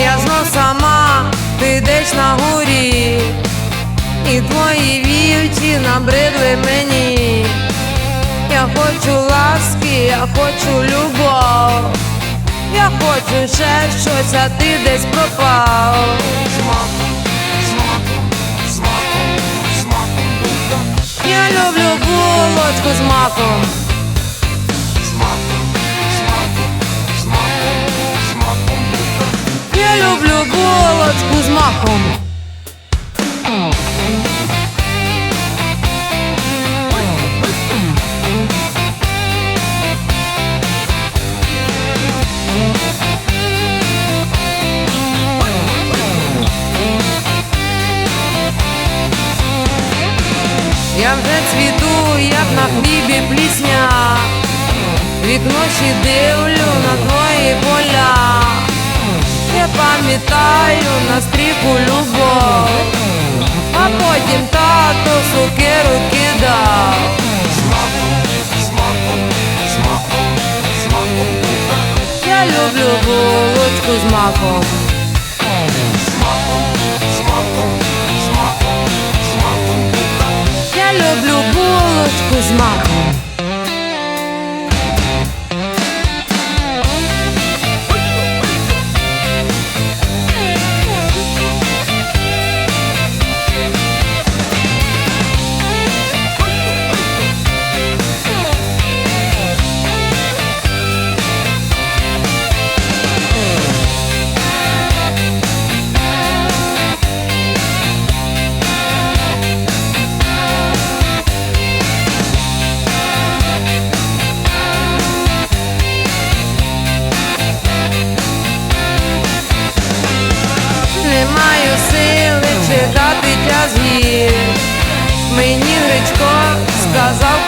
Я знов сама, ти йдеш на горі, і твої вівці набридли мені. Я хочу ласки, я хочу любов, я хочу ще щось, а ти десь пропав. Я люблю булочку з маком. Цвіту, як на хлібі плісня, від ночі дивлю на твої поля. Я пам'ятаю на стріку любов, а потім тато сукеру кидав. Я люблю булочку з маком. Люблю булочку з маком.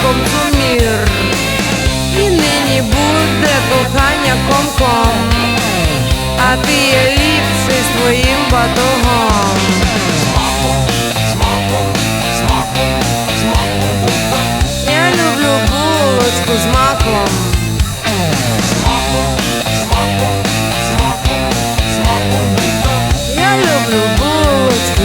Сказав комсомір. І нині буде кохання комком, а ти є ліпший з твоїм батогом. Я люблю булочку з маком. Я люблю булочку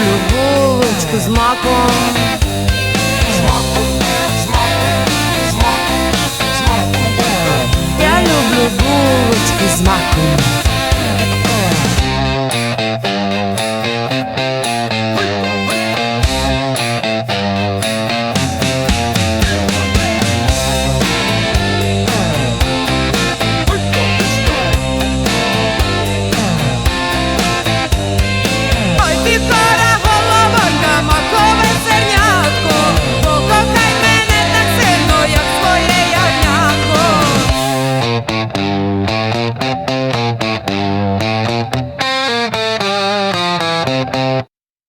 люблю булочку з маком. З маком, з. Я люблю булочку з маком.